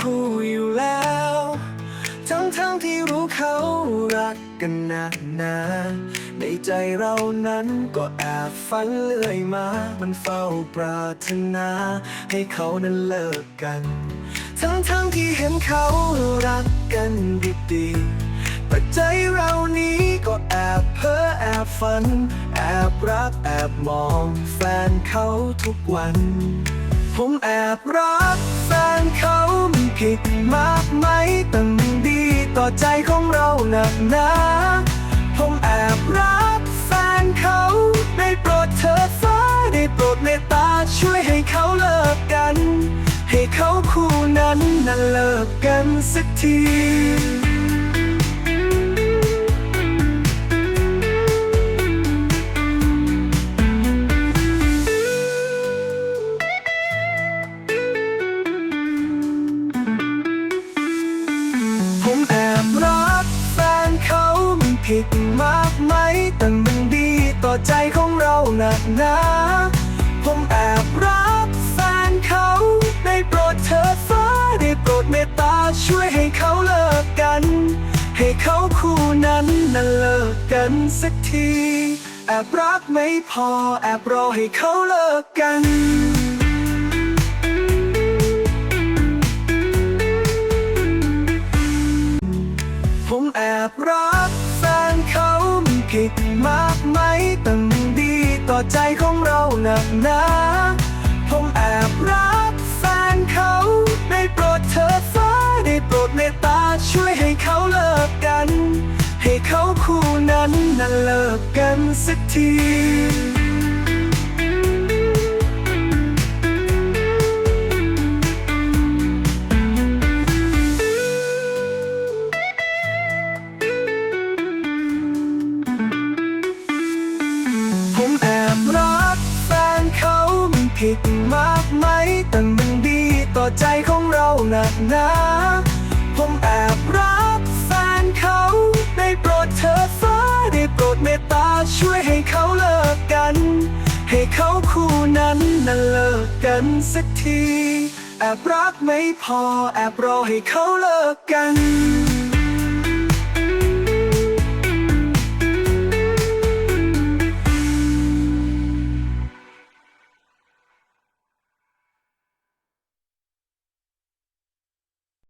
คู่อยู่แล้ว ทั้งทั้งๆที่รู้เขารักกันนานนานในใจเรานั้นก็แอบฝันเลื่อยมา มันเฝ้าปรารถนา ให้เขานั้นเลิกกัน ทั้งทั้งๆที่เห็นเขารักกันดีๆแต่ใจเรานี้ก็แอบเพ้อแอบฝัน แอบรักแอบมองแฟนเขาทุกวัน ผมแอบรัก ผิดมากไหมแต่มันดีต่อใจของเราหนักหนาผมแอบรักแฟนเขาได้โปรดเธอฟ้าได้โปรดเมตตาช่วยให้เขาเลิกกัน ให้เขาคู่นั้นนั่นเลิกกันสักที ผิดมากไหมแต่มันดีต่อใจของเราหนักหนาผมแอบรักแฟนเขาได้โปรดเธอฟ้าได้โปรดเมตตาช่วยให้เขาเลิกกัน ให้เขาคู่นั้นน่ะเลิกกันสักที แอบรักไม่พอแอบรอให้เขาเลิกกัน ผิดมากไหมแต่มันดีต่อใจของเราหนักหนาผมแอบรักแฟนเขาได้โปรดเธอฟ้าได้โปรดเมตตาช่วยให้เขาเลิกกัน ให้เขาคู่นั้นน่ะเลิกกันสักที ผิดมากไหมแต่มันดีต่อใจของเราหนักหนาผมแอบรักแฟนเขาได้โปรดเธอฟ้าได้โปรดเมตตาช่วยให้เขาเลิกกัน ให้เขาคู่นั้นน่ะเลิกกันสักที แอบรักไม่พอแอบรอให้เขาเลิกกัน